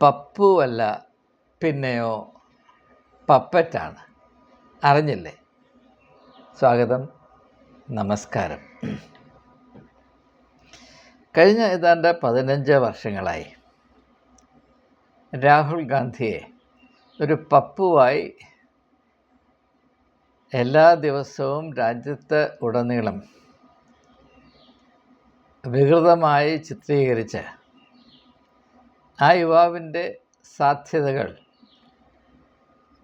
പപ്പുവല്ല പിന്നെയോ പപ്പറ്റാണ്. അറിഞ്ഞില്ലേ? സ്വാഗതം. നമസ്കാരം. കഴിഞ്ഞ ഏതാണ്ട് പതിനഞ്ച് വർഷങ്ങളായി രാഹുൽ ഗാന്ധിയെ ഒരു പപ്പുവായി എല്ലാ ദിവസവും രാജ്യത്ത് ഉടനീളം വികൃതമായി ചിത്രീകരിച്ച് ആ യുവാവിന്റെ സാധ്യതകൾ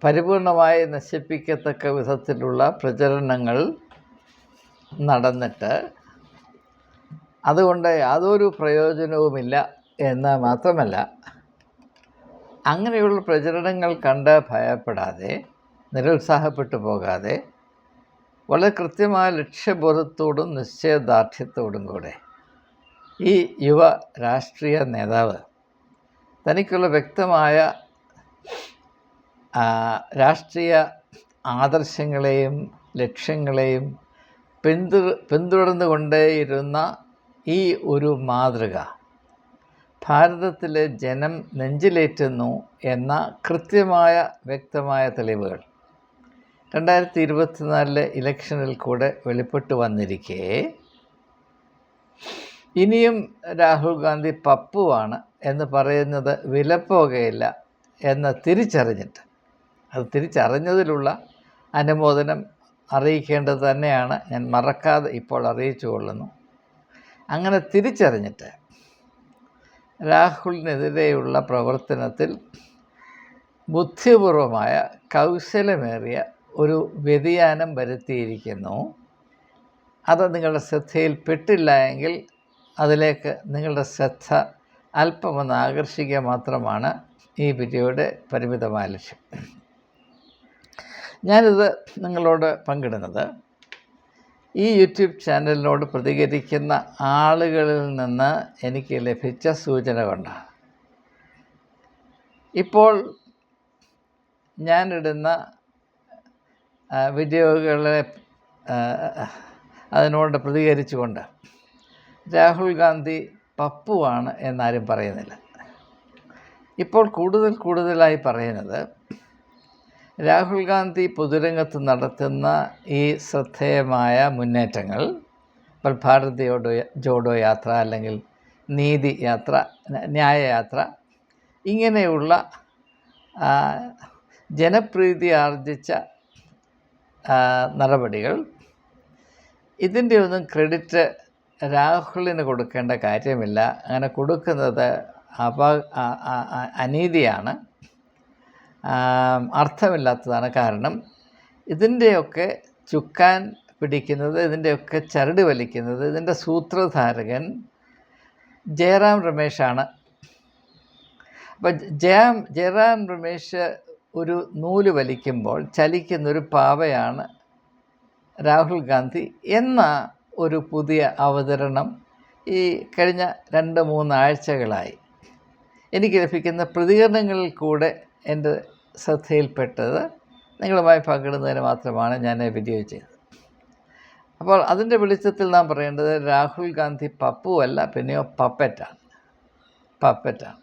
പരിപൂർണമായി നശിപ്പിക്കത്തക്ക വിധത്തിലുള്ള പ്രചരണങ്ങൾ നടന്നിട്ട് അതുകൊണ്ട് യാതൊരു പ്രയോജനവുമില്ല എന്ന് മാത്രമല്ല അങ്ങനെയുള്ള പ്രചരണങ്ങൾ കണ്ട് ഭയപ്പെടാതെ നിരുത്സാഹപ്പെട്ടു പോകാതെ വളരെ കൃത്യമായ ലക്ഷ്യബോധത്തോടും നിശ്ചയദാർഢ്യത്തോടും കൂടെ ഈ യുവ രാഷ്ട്രീയ നേതാവ് തനിക്കുള്ള വ്യക്തമായ രാഷ്ട്രീയ ആദർശങ്ങളെയും ലക്ഷ്യങ്ങളെയും പിന്തു പിന്തുടർന്നുകൊണ്ടേയിരുന്ന ഈ ഒരു മാതൃക ഭാരതത്തിലെ ജനം നെഞ്ചിലേറ്റുന്നു എന്ന കൃത്യമായ വ്യക്തമായ തെളിവുകൾ രണ്ടായിരത്തി ഇരുപത്തിനാലിലെ ഇലക്ഷനിൽ കൂടെ വെളിപ്പെട്ട് വന്നിരിക്കെ. ഇനിയും രാഹുൽ ഗാന്ധി പപ്പുവാണ് എന്ന് പറയുന്നത് വിലപ്പോകയില്ല എന്ന് തിരിച്ചറിഞ്ഞിട്ട്. അത് തിരിച്ചറിഞ്ഞതിലുള്ള അനുമോദനം അറിയിക്കേണ്ടത് തന്നെയാണ്. ഞാൻ മറക്കാതെ ഇപ്പോൾ അറിയിച്ചു കൊള്ളുന്നു. അങ്ങനെ തിരിച്ചറിഞ്ഞിട്ട് രാഹുലിനെതിരെയുള്ള പ്രവർത്തനത്തിൽ ബുദ്ധിപൂർവമായ കൗശലമേറിയ ഒരു വ്യതിയാനം വരുത്തിയിരിക്കുന്നു. അത് നിങ്ങളുടെ ശ്രദ്ധയിൽപ്പെട്ടില്ല എങ്കിൽ അതിലേക്ക് നിങ്ങളുടെ ശ്രദ്ധ അല്പമൊന്ന് ആകർഷിക്കുക മാത്രമാണ് ഈ വീഡിയോയുടെ പരിമിതമായ ലക്ഷ്യം. ഞാനിത് നിങ്ങളോട് പങ്കിടുന്നത് ഈ യൂട്യൂബ് ചാനലിനോട് പ്രതികരിക്കുന്ന ആളുകളിൽ നിന്ന് എനിക്ക് ലഭിച്ച സൂചന കൊണ്ടാണ്. ഇപ്പോൾ ഞാനിടുന്ന വീഡിയോകളെ അതിനോട് പ്രതികരിച്ചുകൊണ്ട് രാഹുൽ ഗാന്ധി പപ്പുവാണ് എന്നാരും പറയുന്നില്ല. ഇപ്പോൾ കൂടുതൽ കൂടുതലായി പറയുന്നത് രാഹുൽ ഗാന്ധി പൊതുരംഗത്ത് നടത്തുന്ന ഈ ശ്രദ്ധേയമായ മുന്നേറ്റങ്ങൾ ഇപ്പോൾ ഭാരത് ജോഡോ ജോഡോ യാത്ര അല്ലെങ്കിൽ നീതി യാത്ര ന്യായയാത്ര ഇങ്ങനെയുള്ള ജനപ്രീതി ആർജിച്ച നടപടികൾ ഇതിന്റെ ഒന്നും ക്രെഡിറ്റ് രാഹുലിന് കൊടുക്കേണ്ട കാര്യമില്ല. അങ്ങനെ കൊടുക്കുന്നത് അപ അനീതിയാണ്. അർത്ഥമില്ലാത്തതാണ് കാരണം. ഇതിന്റെയൊക്കെ ചുക്കാൻ പിടിക്കുന്നത് ഇതിന്റെയൊക്കെ ചരട് വലിക്കുന്നത് ഇതിന്റെ സൂത്രധാരകൻ ജയറാം രമേശാണ്. അപ്പം ജയം ജയറാം രമേശ് ഒരു നൂൽ വലിക്കുമ്പോൾ ചലിക്കുന്നൊരു പാവയാണ് രാഹുൽ ഗാന്ധി എന്ന ഒരു പുതിയ അവതരണം ഈ കഴിഞ്ഞ രണ്ട് മൂന്നാഴ്ചകളായി. എനിക്ക് ലഭിക്കുന്ന പ്രതികരണങ്ങളിൽ കൂടെ എന്റെ ശ്രദ്ധയിൽപ്പെട്ടത് നിങ്ങളുമായി പങ്കിടുന്നതിന് മാത്രമാണ് ഞാൻ വീഡിയോ ചെയ്തത്. അപ്പോൾ അതിന്റെ വെളിച്ചത്തിൽ നാം പറയേണ്ടത് രാഹുൽ ഗാന്ധി പപ്പുവല്ല പിന്നെയോ പപ്പറ്റാണ്. പപ്പറ്റാണ്.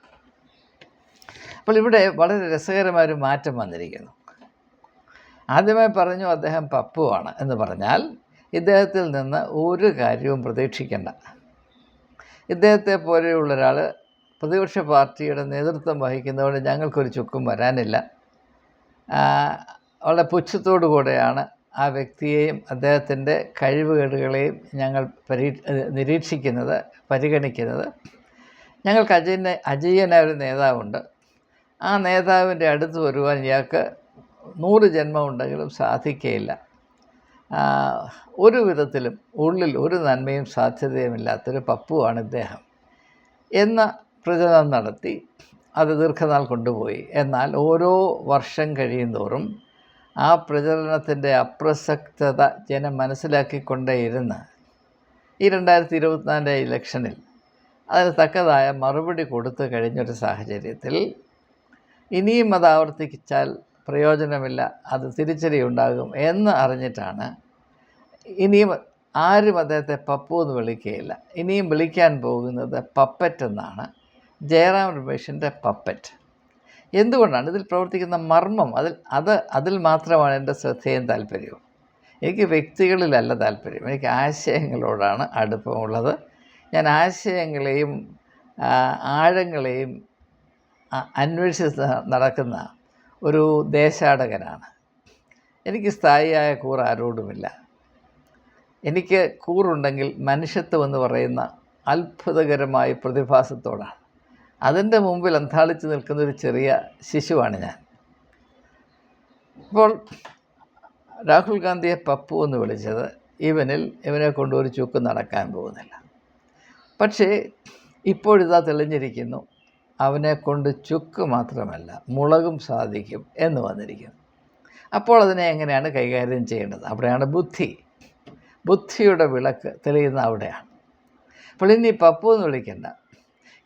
അപ്പോൾ ഇവിടെ വളരെ രസകരമായ ഒരു മാറ്റം വന്നിരിക്കുന്നു. ആദ്യമായി പറഞ്ഞു അദ്ദേഹം പപ്പുവാണ് എന്ന് പറഞ്ഞാൽ ഇദ്ദേഹത്തിൽ നിന്ന് ഒരു കാര്യവും പ്രതീക്ഷിക്കേണ്ട. ഇദ്ദേഹത്തെ പോലെയുള്ള ഒരാൾ പ്രതിപക്ഷ പാർട്ടിയുടെ നേതൃത്വം വഹിക്കുന്നതുകൊണ്ട് ഞങ്ങൾക്കൊരു ചുക്കും വരാനില്ല. വളരെ പുച്ഛത്തോടു കൂടെയാണ് ആ വ്യക്തിയെയും അദ്ദേഹത്തിന്റെ കഴിവുകേടുകളെയും ഞങ്ങൾ പരീ നിരീക്ഷിക്കുന്നത് പരിഗണിക്കുന്നത്. ഞങ്ങൾക്ക് അജയന അജയ്യനായ ഒരു നേതാവുണ്ട്. ആ നേതാവിന്റെ അടുത്ത് വരുവാൻ ഇയാൾക്ക് നൂറ് ജന്മമുണ്ടെങ്കിലും സാധിക്കുകയില്ല ഒരു വിധത്തിലും ഉള്ളിൽ ഒരു നന്മയും സാധ്യതയുമില്ലാത്തൊരു പപ്പുവാണ് ഇദ്ദേഹം. എന്ന പ്രചരണം നടത്തി അത് ദീർഘനാൾ കൊണ്ടുപോയി. എന്നാൽ ഓരോ വർഷം കഴിയുന്തോറും ആ പ്രചരണത്തിന്റെ അപ്രസക്തത ജനം മനസ്സിലാക്കിക്കൊണ്ടേയിരുന്ന്. ഈ രണ്ടായിരത്തി ഇരുപത്തിനാലിന്റെ ഇലക്ഷനിൽ അതിന് തക്കതായ മറുപടി കൊടുത്തു കഴിഞ്ഞൊരു സാഹചര്യത്തിൽ ഇനിയും അത് ആവർത്തിച്ചാൽ പ്രയോജനമില്ല അത് തിരിച്ചടി ഉണ്ടാകും എന്ന് അറിഞ്ഞിട്ടാണ് ഇനിയും ആരും അദ്ദേഹത്തെ പപ്പു എന്ന് വിളിക്കുകയില്ല. ഇനിയും വിളിക്കാൻ പോകുന്നത് പപ്പറ്റ് എന്നാണ്. ജയറാം രമേശിന്റെ പപ്പറ്റ് എന്തുകൊണ്ടാണ് ഇതിൽ പ്രവർത്തിക്കുന്ന മർമ്മം? അതിൽ അത് അതിൽ മാത്രമാണ് എന്റെ ശ്രദ്ധയും താല്പര്യവും. എനിക്ക് വ്യക്തികളിലല്ല താല്പര്യം. എനിക്ക് ആശയങ്ങളോടാണ് അടുപ്പമുള്ളത്. ഞാൻ ആശയങ്ങളെയും ആഴങ്ങളെയും അന്വേഷിച്ച് നടക്കുന്ന ഒരു ദേശാടകനാണ്. എനിക്ക് സ്ഥായിയായ കൂറ് ആരോടുമില്ല. എനിക്ക് കൂറുണ്ടെങ്കിൽ മനുഷ്യത്വം എന്ന് പറയുന്ന അത്ഭുതകരമായ പ്രതിഭാസത്തോടാണ്. അതിന്റെ മുമ്പിൽ അന്താളിച്ച് നിൽക്കുന്ന ഒരു ചെറിയ ശിശുവാണ് ഞാൻ. ഇപ്പോൾ രാഹുൽ ഗാന്ധിയെ പപ്പു എന്ന് വിളിച്ചത് ഇവനിൽ ഇവനെ കൊണ്ട് ഒരു ചുക്ക് നടക്കാൻ പോകുന്നില്ല. പക്ഷേ ഇപ്പോഴിതാ തെളിഞ്ഞിരിക്കുന്നു അവനെ കൊണ്ട് ചുക്ക് മാത്രമല്ല മുളകും സാധിക്കും എന്ന് വന്നിരിക്കുന്നു. അപ്പോൾ അതിനെ എങ്ങനെയാണ് കൈകാര്യം ചെയ്യേണ്ടത്? അവിടെയാണ് ബുദ്ധി. ബുദ്ധിയുടെ വിളക്ക് തെളിയുന്ന അവിടെയാണ്. അപ്പോൾ ഇനി പപ്പു എന്ന് വിളിക്കേണ്ട.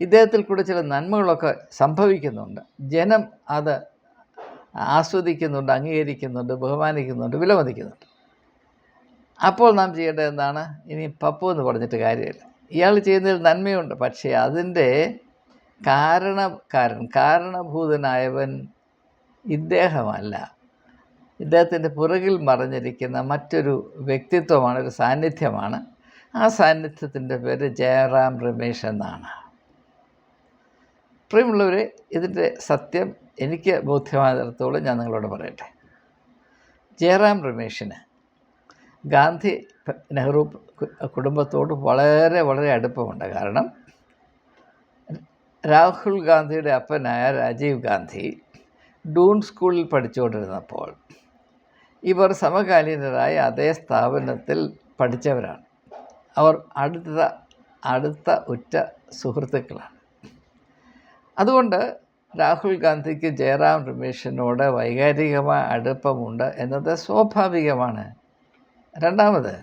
ഇദ്ദേഹത്തിൽ കൂടെ ചില നന്മകളൊക്കെ സംഭവിക്കുന്നുണ്ട്. ജനം അത് ആസ്വദിക്കുന്നുണ്ട് അംഗീകരിക്കുന്നുണ്ട് ബഹുമാനിക്കുന്നുണ്ട് വിലമതിക്കുന്നുണ്ട്. അപ്പോൾ നാം ചെയ്യേണ്ടത് എന്താണ്? ഇനി പപ്പു എന്ന് പറഞ്ഞിട്ട് കാര്യമില്ല. ഇയാൾ ചെയ്യുന്നതിൽ നന്മയുണ്ട്. പക്ഷേ അതിന്റെ കാരണക്കാരൻ കാരണഭൂതനായവൻ ഇദ്ദേഹമല്ല. ഇദ്ദേഹത്തിന്റെ പുറകിൽ മറഞ്ഞിരിക്കുന്ന മറ്റൊരു വ്യക്തിത്വമാണ് ഒരു സാന്നിധ്യമാണ്. ആ സാന്നിധ്യത്തിന്റെ പേര് ജയറാം രമേശ് എന്നാണ്. പ്രിയമുള്ളവരെ ഇതിന്റെ സത്യം എനിക്ക് ബോധ്യമായിടത്തോളം ഞാൻ നിങ്ങളോട് പറയട്ടെ. ജയറാം രമേശിന് ഗാന്ധി നെഹ്റു കുടുംബത്തോട് വളരെ വളരെ അടുപ്പമുണ്ട്. കാരണം രാഹുൽ ഗാന്ധിയുടെ അപ്പനായ രാജീവ് ഗാന്ധി ഡൂൺ സ്കൂളിൽ പഠിച്ചുകൊണ്ടിരുന്നപ്പോൾ ഇവർ സമകാലീനരായ അതേ സ്ഥാപനത്തിൽ പഠിച്ചവരാണ്. അവർ അടുത്ത അടുത്ത ഉറ്റ സുഹൃത്തുക്കളാണ്. അതുകൊണ്ട് രാഹുൽ ഗാന്ധിക്ക് ജയറാം രമേശിനോട് വൈകാരികമായ അടുപ്പമുണ്ട് എന്നത് സ്വാഭാവികമാണ്. രണ്ടാമത്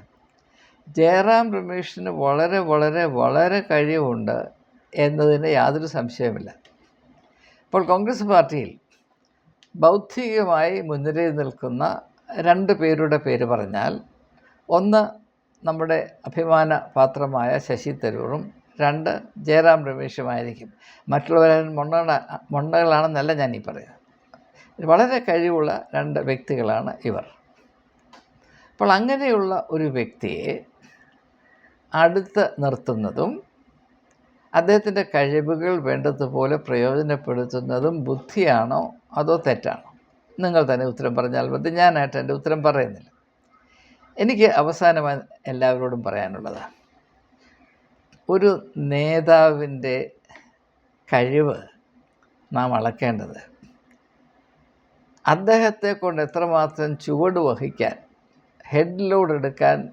ജയറാം രമേശിന് വളരെ വളരെ വളരെ കഴിവുണ്ട് എന്നതിന് യാതൊരു സംശയമില്ല ഇപ്പോൾ കോൺഗ്രസ് പാർട്ടിയിൽ ബൗദ്ധികമായി മുൻനിരയിൽ നിൽക്കുന്ന രണ്ട് പേരുടെ പേര് പറഞ്ഞാൽ ഒന്ന് നമ്മുടെ അഭിമാന പാത്രമായ ശശി തരൂറും രണ്ട് ജയറാം രമേശുമായിരിക്കും. മറ്റുള്ളവരെ മൊണ്ണ മൊണ്ണകളാണെന്നല്ല ഞാനീ പറയുന്നത് വളരെ കഴിവുള്ള രണ്ട് വ്യക്തികളാണ് ഇവർ. അപ്പോൾ അങ്ങനെയുള്ള ഒരു വ്യക്തിയെ അടുത്ത് നിർത്തുന്നതും അദ്ദേഹത്തിന്റെ കഴിവുകൾ വേണ്ടതുപോലെ പ്രയോജനപ്പെടുത്തുന്നതും ബുദ്ധിയാണോ അതോ തെറ്റാണോ? നിങ്ങൾ തന്നെ ഉത്തരം പറഞ്ഞാൽ മതി. ഞാനായിട്ട് എന്റെ ഉത്തരം പറയുന്നില്ല. എനിക്ക് അവസാനമായി എല്ലാവരോടും പറയാനുള്ളത് ഒരു നേതാവിന്റെ കഴിവ് നാം അളക്കേണ്ടത് അദ്ദേഹത്തെ കൊണ്ട് എത്രമാത്രം ചുവട് വഹിക്കാൻ ഹെഡ് ലോഡ് എടുക്കാൻ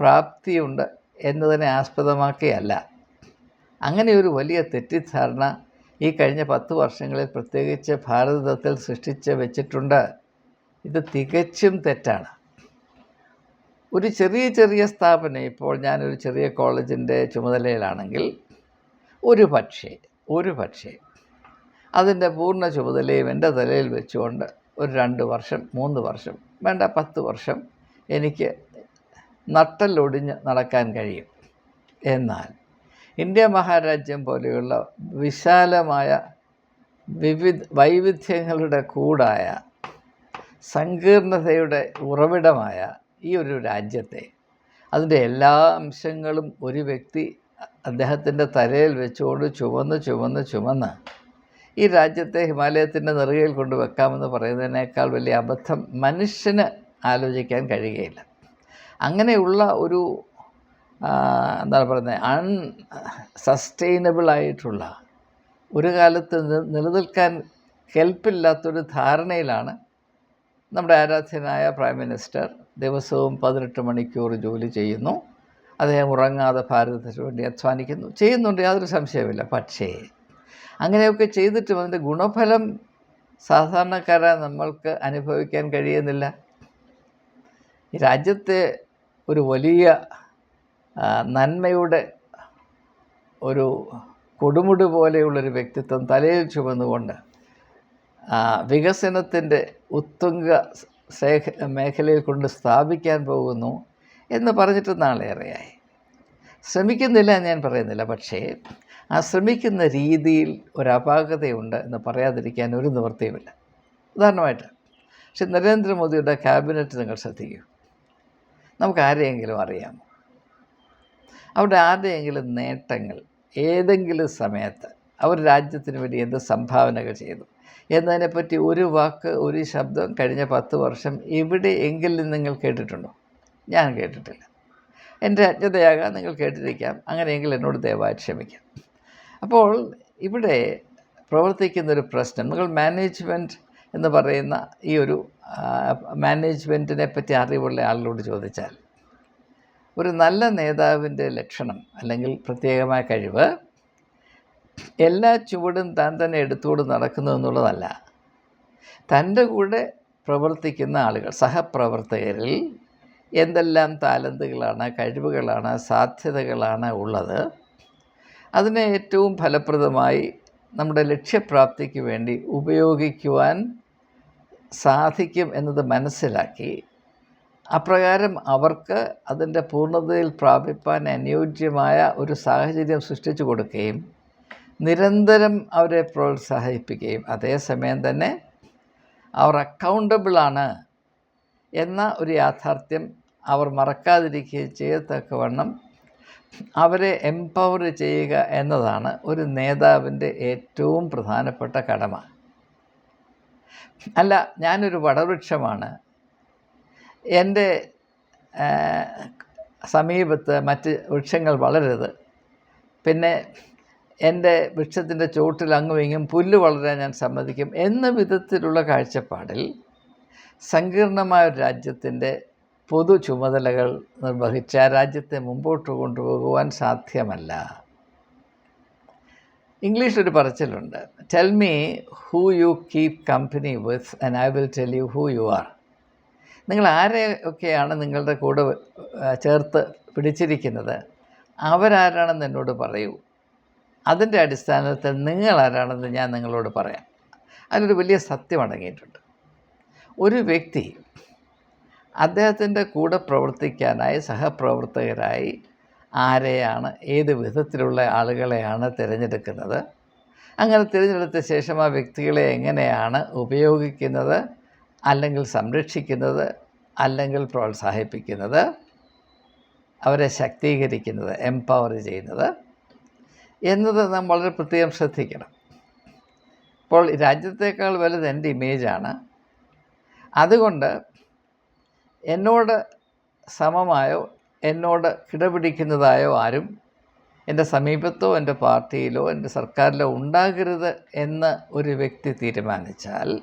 പ്രാപ്തിയുണ്ട് എന്നതിനെ ആസ്പദമാക്കിയല്ല. അങ്ങനെ ഒരു വലിയ തെറ്റിദ്ധാരണ ഈ കഴിഞ്ഞ പത്ത് വർഷങ്ങളിൽ പ്രത്യേകിച്ച് ഭാരതത്തിൽ സൃഷ്ടിച്ച് വെച്ചിട്ടുണ്ട്. ഇത് തികച്ചും തെറ്റാണ്. ഒരു ചെറിയ ചെറിയ സ്ഥാപനം ഇപ്പോൾ ഞാനൊരു ചെറിയ കോളേജിന്റെ ചുമതലയിലാണെങ്കിൽ ഒരു പക്ഷേ ഒരു പക്ഷേ അതിന്റെ പൂർണ ചുമതലയും എന്റെ തലയിൽ വെച്ചുകൊണ്ട് ഒരു രണ്ട് വർഷം മൂന്ന് വർഷം വേണ്ട പത്ത് വർഷം എനിക്ക് നട്ടലൊടിഞ്ഞ് നടക്കാൻ കഴിയും. എന്നാൽ ഇന്ത്യ മഹാരാജ്യം പോലെയുള്ള വിശാലമായ വിവിധ വൈവിധ്യങ്ങളുടെ കൂടായ സങ്കീർണതയുടെ ഉറവിടമായ ഈ ഒരു രാജ്യത്തെ അതിന്റെ എല്ലാ അംശങ്ങളും ഒരു വ്യക്തി അദ്ദേഹത്തിന്റെ തലയിൽ വെച്ചുകൊണ്ട് ചുമന്ന് ചുമന്ന് ചുമന്ന് ഈ രാജ്യത്തെ ഹിമാലയത്തിന്റെ നെറുകയിൽ കൊണ്ട് വെക്കാമെന്ന് പറയുന്നതിനേക്കാൾ വലിയ അബദ്ധം മനുഷ്യന് ആലോചിക്കാൻ കഴിയുകയില്ല. അങ്ങനെയുള്ള ഒരു എന്താണ് പറയുന്നത് അൺ സസ്റ്റൈനബിൾ ആയിട്ടുള്ള ഒരു കാലത്ത് നിലനിൽക്കാൻ ഹെൽപ്പില്ലാത്തൊരു ധാരണയിലാണ് നമ്മുടെ ആരാധ്യനായ പ്രൈം മിനിസ്റ്റർ ദിവസവും പതിനെട്ട് മണിക്കൂർ ജോലി ചെയ്യുന്നു. അദ്ദേഹം ഉറങ്ങാതെ ഭാരതത്തിന് വേണ്ടി അധ്വാനിക്കുന്നു. ചെയ്യുന്നുണ്ട് യാതൊരു സംശയമില്ല പക്ഷേ അങ്ങനെയൊക്കെ ചെയ്തിട്ടും അതിന്റെ ഗുണഫലം സാധാരണക്കാരായ നമ്മൾക്ക് അനുഭവിക്കാൻ കഴിയുന്നില്ല. രാജ്യത്തെ ഒരു വലിയ നന്മയുടെ ഒരു കൊടുമുടി പോലെയുള്ളൊരു വ്യക്തിത്വം തലയിൽ ചുമന്നുകൊണ്ട് വികസനത്തിന്റെ ഉത്തുംഗ ശേഖ മേഖലയിൽ കൊണ്ട് സ്ഥാപിക്കാൻ പോകുന്നു എന്ന് പറഞ്ഞിട്ട് നാളേറെയായി ശ്രമിക്കുന്നില്ല ഞാൻ പറയുന്നില്ല പക്ഷേ ആ ശ്രമിക്കുന്ന രീതിയിൽ ഒരു എന്ന് പറയാതിരിക്കാൻ ഒരു നിവൃത്തിയുമില്ല. ഉദാഹരണമായിട്ട് പക്ഷെ നരേന്ദ്രമോദിയുടെ ക്യാബിനറ്റ് നിങ്ങൾ ശ്രദ്ധിക്കൂ. നമുക്ക് ആരെയെങ്കിലും അവിടെ ആരുടെയെങ്കിലും നേട്ടങ്ങൾ ഏതെങ്കിലും സമയത്ത് അവർ രാജ്യത്തിന് വേണ്ടി എന്ത് സംഭാവനകൾ ചെയ്തു എന്നതിനെപ്പറ്റി ഒരു വാക്ക് ഒരു ശബ്ദം കഴിഞ്ഞ പത്ത് വർഷം എവിടെയെങ്കിലും നിങ്ങൾ കേട്ടിട്ടുണ്ടോ? ഞാൻ കേട്ടിട്ടില്ല. എന്റെ അജ്ഞതയാകാം നിങ്ങൾ കേട്ടിരിക്കാം. അങ്ങനെയെങ്കിൽ എന്നോട് ദയവായി ക്ഷമിക്കാം. അപ്പോൾ ഇവിടെ പ്രവർത്തിക്കുന്നൊരു പ്രശ്നം നിങ്ങൾ മാനേജ്മെന്റ് എന്ന് പറയുന്ന ഈ ഒരു മാനേജ്മെന്റിനെ പറ്റി അറിവുള്ള ആളിനോട് ചോദിച്ചാൽ ഒരു നല്ല നേതാവിന്റെ ലക്ഷണം അല്ലെങ്കിൽ പ്രത്യേകമായ കഴിവ് എല്ലാ ചുവടും താൻ തന്നെ എടുത്തുകൊണ്ട് നടക്കുന്നു എന്നുള്ളതല്ല. തന്റെ കൂടെ പ്രവർത്തിക്കുന്ന ആളുകൾ സഹപ്രവർത്തകരിൽ എന്തെല്ലാം താലന്തുകളാണ് കഴിവുകളാണ് സാധ്യതകളാണ് ഉള്ളത് അതിനെ ഏറ്റവും ഫലപ്രദമായി നമ്മുടെ ലക്ഷ്യപ്രാപ്തിക്ക് വേണ്ടി ഉപയോഗിക്കുവാൻ സാധിക്കും എന്നത് മനസ്സിലാക്കി അപ്രകാരം അവർക്ക് അതിന്റെ പൂർണതയിൽ പ്രാപിപ്പാൻ അനുയോജ്യമായ ഒരു സാഹചര്യം സൃഷ്ടിച്ചു കൊടുക്കുകയും നിരന്തരം അവരെ പ്രോത്സാഹിപ്പിക്കുകയും. അതേസമയം തന്നെ അവർ അക്കൗണ്ടബിളാണ് എന്ന ഒരു യാഥാർത്ഥ്യം അവർ മറക്കാതിരിക്കുകയും ചെയ്യത്തക്കവണ്ണം അവരെ എംപവർ ചെയ്യുക എന്നതാണ് ഒരു നേതാവിന്റെ ഏറ്റവും പ്രധാനപ്പെട്ട കടമ. അല്ല ഞാനൊരു വടവൃക്ഷമാണ്. എന്റെ സമീപത്ത് മറ്റ് വൃക്ഷങ്ങൾ വളരരുത്. പിന്നെ എന്റെ വൃക്ഷത്തിന്റെ ചുവട്ടിൽ അങ്ങും ഇങ്ങും പുല്ല് വളരാൻ ഞാൻ സമ്മതിക്കും. എന്ന വിധത്തിലുള്ള കാഴ്ചപ്പാടിൽ സങ്കീർണമായ ഒരു രാജ്യത്തിന്റെ പൊതു ചുമതലകൾ നിർവഹിച്ച രാജ്യത്തെ മുമ്പോട്ട് കൊണ്ടുപോകുവാൻ സാധ്യമല്ല. ഇംഗ്ലീഷ് ഒരു പറച്ചിലുണ്ട്. Tell me who you keep company with and I will tell you who you are നിങ്ങൾ ആരെയൊക്കെയാണ് നിങ്ങളുടെ കൂടെ ചേർത്ത് പിടിച്ചിരിക്കുന്നത്. അവരാരാണെന്ന് എന്നോട് പറയൂ. അതിന്റെ അടിസ്ഥാനത്തിൽ നിങ്ങൾ ആരാണെന്ന് ഞാൻ നിങ്ങളോട് പറയാം. അതിനൊരു വലിയ സത്യം അടങ്ങിയിട്ടുണ്ട്. ഒരു വ്യക്തി അദ്ദേഹത്തിന്റെ കൂടെ പ്രവർത്തിക്കാനായി സഹപ്രവർത്തകരായി ആരെയാണ് ഏത് വിധത്തിലുള്ള ആളുകളെയാണ് തിരഞ്ഞെടുക്കുന്നത്? അങ്ങനെ തിരഞ്ഞെടുത്ത ശേഷം ആ വ്യക്തികളെ എങ്ങനെയാണ് ഉപയോഗിക്കുന്നത്? അല്ലെങ്കിൽ സംരക്ഷിക്കുന്നത് അല്ലെങ്കിൽ പ്രോത്സാഹിപ്പിക്കുന്നത് അവരെ ശക്തീകരിക്കുന്നത് എംപവർ ചെയ്യുന്നത് എന്നത് നാം വളരെ പ്രത്യേകം ശ്രദ്ധിക്കണം. ഇപ്പോൾ രാജ്യത്തേക്കാൾ വലുത് എന്റെ ഇമേജാണ് അതുകൊണ്ട് എന്നോട് സമമായോ എന്നോട് കിടപിടിക്കുന്നതായോ ആരും എന്റെ സമീപത്തോ എന്റെ പാർട്ടിയിലോ എന്റെ സർക്കാരിലോ ഉണ്ടാകരുത് എന്ന് ഒരു വ്യക്തി തീരുമാനിച്ചാൽ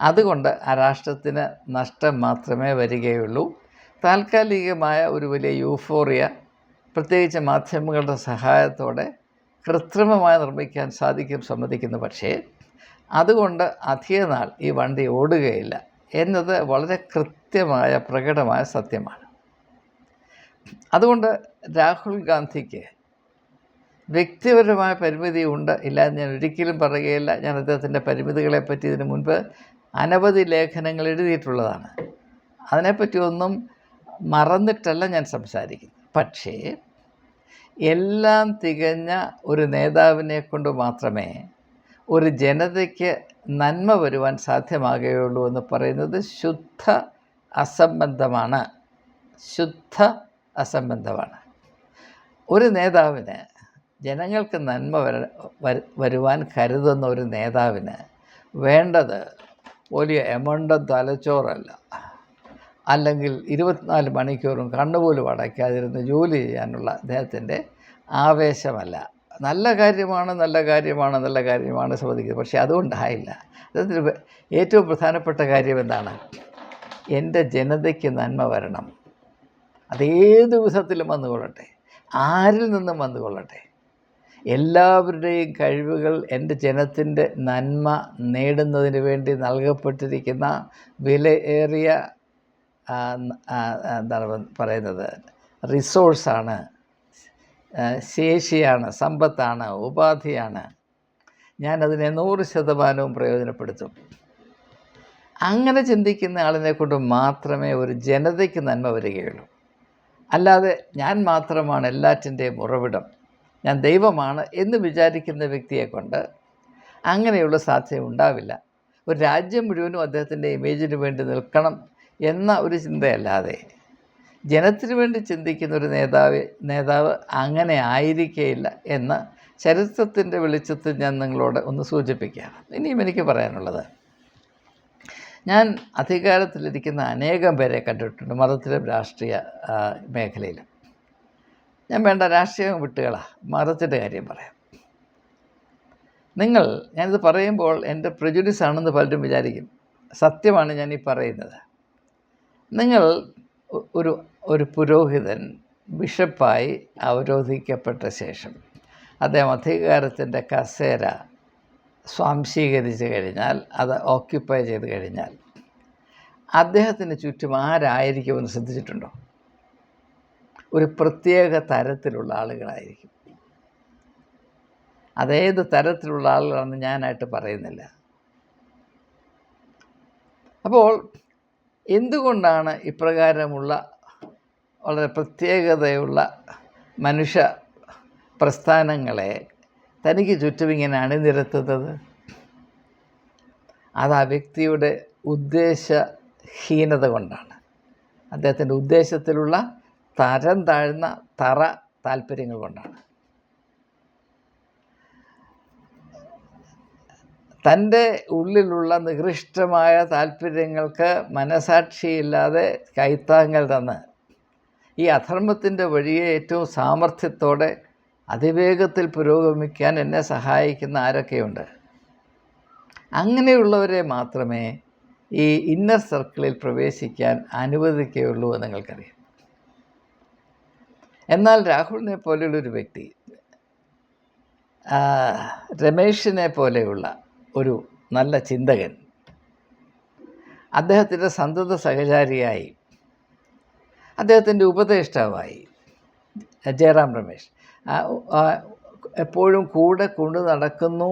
അതുകൊണ്ട് ആ രാഷ്ട്രത്തിന് നഷ്ടം മാത്രമേ വരികയുള്ളൂ. താൽക്കാലികമായ ഒരു വലിയ യൂഫോറിയ പ്രത്യേകിച്ച് മാധ്യമങ്ങളുടെ സഹായത്തോടെ കൃത്രിമമായി നിർമ്മിക്കാൻ സാധിക്കും സമ്മതിക്കുന്നു പക്ഷേ അതുകൊണ്ട് അധികനാൾ ഈ വണ്ടി ഓടുകയില്ല എന്നത് വളരെ കൃത്യമായ പ്രകടമായ സത്യമാണ്. അതുകൊണ്ട് രാഹുൽ ഗാന്ധിക്ക് വ്യക്തിപരമായ പരിമിതി ഉണ്ട് ഇല്ല ഞാൻ ഒരിക്കലും പറയുകയില്ല. ഞാൻ അദ്ദേഹത്തിന്റെ പരിമിതികളെ പറ്റി ഇതിനു മുൻപ് അനവധി ലേഖനങ്ങൾ എഴുതിയിട്ടുള്ളതാണ്. അതിനെപ്പറ്റി ഒന്നും മറന്നിട്ടല്ല ഞാൻ സംസാരിക്കുന്നത്. പക്ഷേ എല്ലാം തികഞ്ഞ ഒരു നേതാവിനെ കൊണ്ട് മാത്രമേ ഒരു ജനതയ്ക്ക് നന്മ വരുവാൻ സാധ്യമാകുകയുള്ളൂ എന്ന് പറയുന്നത് ശുദ്ധ അസംബന്ധമാണ്. ശുദ്ധ അസംബന്ധമാണ്. ഒരു നേതാവിന് ജനങ്ങൾക്ക് നന്മ വര വരുവാൻ കരുതുന്ന ഒരു നേതാവിന് വേണ്ടത് വലിയ എമൗണ്ട് തലച്ചോറല്ല. അല്ലെങ്കിൽ ഇരുപത്തിനാല് മണിക്കൂറും കണ്ണുപോലും അടയ്ക്കാതിരുന്ന് ജോലി ചെയ്യാനുള്ള അദ്ദേഹത്തിന്റെ ആവേശമല്ല. നല്ല കാര്യമാണ് നല്ല കാര്യമാണ് നല്ല കാര്യമാണ് ശ്രദ്ധിക്കുന്നത്. പക്ഷേ അതുകൊണ്ടായില്ല. അദ്ദേഹത്തിന് ഏറ്റവും പ്രധാനപ്പെട്ട കാര്യം എന്താണ്? എന്റെ ജനതയ്ക്ക് നന്മ വരണം. അതേത് വിധത്തിലും വന്നുകൊള്ളട്ടെ. ആരിൽ നിന്നും വന്നുകൊള്ളട്ടെ. എല്ലാവരുടെയും കഴിവുകൾ എന്റെ ജനത്തിന്റെ നന്മ നേടുന്നതിന് വേണ്ടി നൽകപ്പെട്ടിരിക്കുന്ന വിലയേറിയ എന്താണ് പറയുന്നത് റിസോഴ്സാണ് ശേഷിയാണ് സമ്പത്താണ് ഉപാധിയാണ്. ഞാനതിനെ നൂറ് ശതമാനവും പ്രയോജനപ്പെടുത്തും. അങ്ങനെ ചിന്തിക്കുന്ന ആളിനെ കൊണ്ട് മാത്രമേ ഒരു ജനതയ്ക്ക് നന്മ വരികയുള്ളൂ. അല്ലാതെ ഞാൻ മാത്രമാണ് എല്ലാറ്റിന്റെയും ഉറവിടം. ഞാൻ ദൈവമാണ് എന്ന് വിചാരിക്കുന്ന വ്യക്തിയെ കൊണ്ട് അങ്ങനെയുള്ള സാധ്യത ഉണ്ടാവില്ല. ഒരു രാജ്യം മുഴുവനും അദ്ദേഹത്തിന്റെ ഇമേജിന് വേണ്ടി നിൽക്കണം എന്ന ഒരു ചിന്തയല്ലാതെ ജനത്തിന് വേണ്ടി ചിന്തിക്കുന്ന ഒരു നേതാവ് നേതാവ് അങ്ങനെ ആയിരിക്കേയില്ല എന്ന് ചരിത്രത്തിന്റെ വെളിച്ചത്തിൽ ഞാൻ നിങ്ങളോട് ഒന്ന് സൂചിപ്പിക്കുകയാണ് ഇനിയും എനിക്ക് പറയാനുള്ളത് ഞാൻ അധികാരത്തിലിരിക്കുന്ന അനേകം പേരെ കണ്ടിട്ടുണ്ട് മതത്തിലും രാഷ്ട്രീയ മേഖലയിലും. ഞാൻ വേണ്ട രാഷ്ട്രീയം വിട്ടുകളാ. മതത്തിന്റെ കാര്യം പറയാം. നിങ്ങൾ ഞാനിത് പറയുമ്പോൾ എന്റെ പ്രജുഡിസ് ആണെന്ന് പലരും വിചാരിക്കും. സത്യമാണ് ഞാൻ ഈ പറയുന്നത്. നിങ്ങൾ ഒരു ഒരു പുരോഹിതൻ ബിഷപ്പായി അവരോധിക്കപ്പെട്ട ശേഷം അദ്ദേഹം അധികാരത്തിന്റെ കസേര സ്വാംശീകരിച്ച് കഴിഞ്ഞാൽ അത് ഓക്യുപ്പൈ ചെയ്ത് കഴിഞ്ഞാൽ അദ്ദേഹത്തിന് ചുറ്റും ആരായിരിക്കുമെന്ന് ശ്രദ്ധിച്ചിട്ടുണ്ടോ? ഒരു പ്രത്യേക തരത്തിലുള്ള ആളുകളായിരിക്കും. അതേത് തരത്തിലുള്ള ആളുകളാണെന്ന് ഞാനായിട്ട് പറയുന്നില്ല. അപ്പോൾ എന്തുകൊണ്ടാണ് ഇപ്രകാരമുള്ള വളരെ പ്രത്യേകതയുള്ള മനുഷ്യ പ്രസ്ഥാനങ്ങളെ തനിക്ക് ചുറ്റും ഇങ്ങനെ അണിനിരത്തുന്നത്? അത് ആ വ്യക്തിയുടെ ഉദ്ദേശഹീനത കൊണ്ടാണ്. അദ്ദേഹത്തിന്റെ ഉദ്ദേശത്തിലുള്ള തരം താഴ്ന്ന തറ താല്പര്യങ്ങൾ കൊണ്ടാണ്. തന്റെ ഉള്ളിലുള്ള നികൃഷ്ടമായ താല്പര്യങ്ങൾക്ക് മനസാക്ഷിയില്ലാതെ കൈത്താങ്ങൽ തന്ന് ഈ അധർമ്മത്തിന്റെ വഴിയെ ഏറ്റവും സാമർഥ്യത്തോടെ അതിവേഗത്തിൽ പുരോഗമിക്കാൻ എന്നെ സഹായിക്കുന്ന ആരൊക്കെയുണ്ട്? അങ്ങനെയുള്ളവരെ മാത്രമേ ഈ ഇന്നർ സർക്കിളിൽ പ്രവേശിക്കാൻ അനുവദിക്കുകയുള്ളൂ എന്ന് നിങ്ങൾക്കറിയാം. എന്നാൽ രാഹുലിനെ പോലെയുള്ളൊരു വ്യക്തി ആ, രമേശിനെ പോലെയുള്ള ഒരു നല്ല ചിന്തകൻ അദ്ദേഹത്തിന്റെ സന്തത സഹചാരിയായി അദ്ദേഹത്തിന്റെ ഉപദേഷ്ടാവായി ജയറാം രമേശ്. എപ്പോഴും കൂടെ കൊണ്ടു നടക്കുന്നു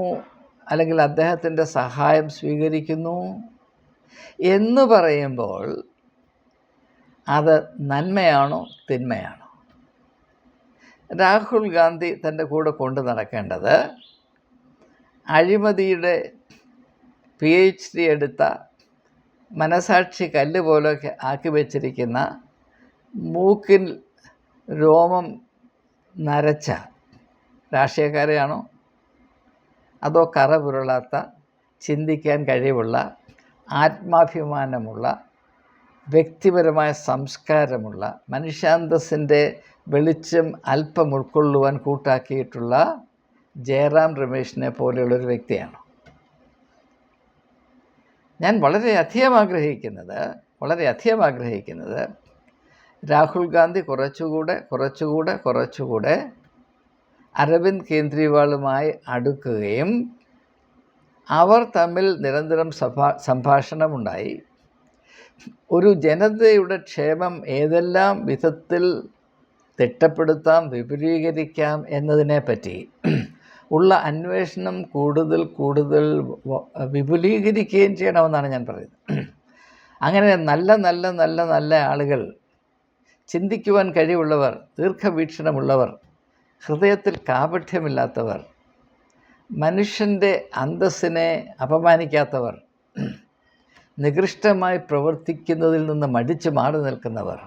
അല്ലെങ്കിൽ അദ്ദേഹത്തിന്റെ സഹായം സ്വീകരിക്കുന്നു എന്ന് പറയുമ്പോൾ അത് നന്മയാണോ തിന്മയാണോ? രാഹുൽ ഗാന്ധി തന്റെ കൂടെ കൊണ്ടു നടക്കേണ്ടത് അഴിമതിയുടെ പി എച്ച് ഡി എടുത്ത മനസാക്ഷി കല്ല് പോലൊക്കെ ആക്കി വച്ചിരിക്കുന്ന മൂക്കിൽ രോമം നരച്ച രാഷ്ട്രീയക്കാരെയാണോ? അതോ കറ പുരളാത്ത ചിന്തിക്കാൻ കഴിവുള്ള ആത്മാഭിമാനമുള്ള വ്യക്തിപരമായ സംസ്കാരമുള്ള മനുഷ്യാന്തസ്സിന്റെ വെളിച്ചം അല്പം ഉൾക്കൊള്ളുവാൻ കൂട്ടാക്കിയിട്ടുള്ള ജയറാം രമേശിനെ പോലെയുള്ളൊരു വ്യക്തിയാണ്. ഞാൻ വളരെ അധികം ആഗ്രഹിക്കുന്നത് വളരെ അധികം ആഗ്രഹിക്കുന്നത് രാഹുൽ ഗാന്ധി കുറച്ചുകൂടെ കുറച്ചുകൂടെ കുറച്ചുകൂടെ അരവിന്ദ് കേജ്രിവാളുമായി അടുക്കുകയും അവർ തമ്മിൽ നിരന്തരം സഭാ സംഭാഷണമുണ്ടായി. ഒരു ജനതയുടെ ക്ഷേമം ഏതെല്ലാം വിധത്തിൽ തിട്ടപ്പെടുത്താം വിപുലീകരിക്കാം എന്നതിനെപ്പറ്റി ഉള്ള അന്വേഷണം കൂടുതൽ കൂടുതൽ വിപുലീകരിക്കുകയും ചെയ്യണമെന്നാണ് ഞാൻ പറയുന്നത്. അങ്ങനെ നല്ല നല്ല നല്ല നല്ല ആളുകൾ ചിന്തിക്കുവാൻ കഴിവുള്ളവർ ദീർഘവീക്ഷണമുള്ളവർ ഹൃദയത്തിൽ കാപഠ്യമില്ലാത്തവർ മനുഷ്യന്റെ അന്തസ്സിനെ അപമാനിക്കാത്തവർ നികൃഷ്ടമായി പ്രവർത്തിക്കുന്നതിൽ നിന്ന് മടിച്ചു മാറി നിൽക്കുന്നവർ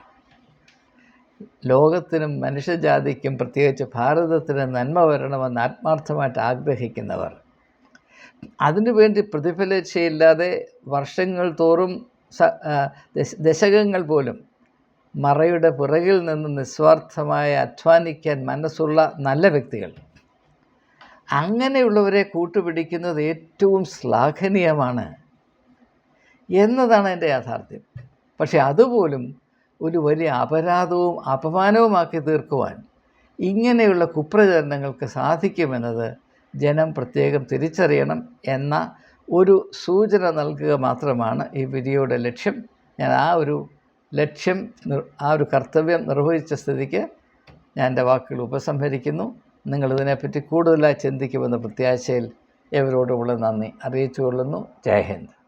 ലോകത്തിനും മനുഷ്യജാതിക്കും പ്രത്യേകിച്ച് ഭാരതത്തിന് നന്മ വരണമെന്ന് ആത്മാർത്ഥമായിട്ട് ആഗ്രഹിക്കുന്നവർ. അതിനുവേണ്ടി പ്രതിഫലേച്ഛയില്ലാതെ വർഷങ്ങൾ തോറും ദശകങ്ങൾ പോലും മറയുടെ പിറകിൽ നിന്ന് നിസ്വാർത്ഥമായി അധ്വാനിക്കാൻ മനസ്സുള്ള നല്ല വ്യക്തികൾ. അങ്ങനെയുള്ളവരെ കൂട്ടുപിടിക്കുന്നത് ഏറ്റവും ശ്ലാഘനീയമാണ് എന്നതാണ് എന്റെ യാഥാർത്ഥ്യം. പക്ഷേ അതുപോലും ഒരു വലിയ അപരാധവും അപമാനവുമാക്കി തീർക്കുവാൻ ഇങ്ങനെയുള്ള കുപ്രചരണങ്ങൾക്ക് സാധിക്കുമെന്നത് ജനം പ്രത്യേകം തിരിച്ചറിയണം എന്ന ഒരു സൂചന നൽകുക മാത്രമാണ് ഈ വീഡിയോയുടെ ലക്ഷ്യം. ഞാൻ ആ ഒരു ലക്ഷ്യം ആ ഒരു കർത്തവ്യം നിർവഹിച്ച സ്ഥിതിക്ക് ഞാൻ എന്റെ വാക്കുകൾ ഉപസംഹരിക്കുന്നു. നിങ്ങളിതിനെപ്പറ്റി കൂടുതലായി ചിന്തിക്കുമെന്ന പ്രത്യാശയിൽ എവരോടുമുള്ള നന്ദി അറിയിച്ചുകൊള്ളുന്നു. ജയ് ഹിന്ദ്.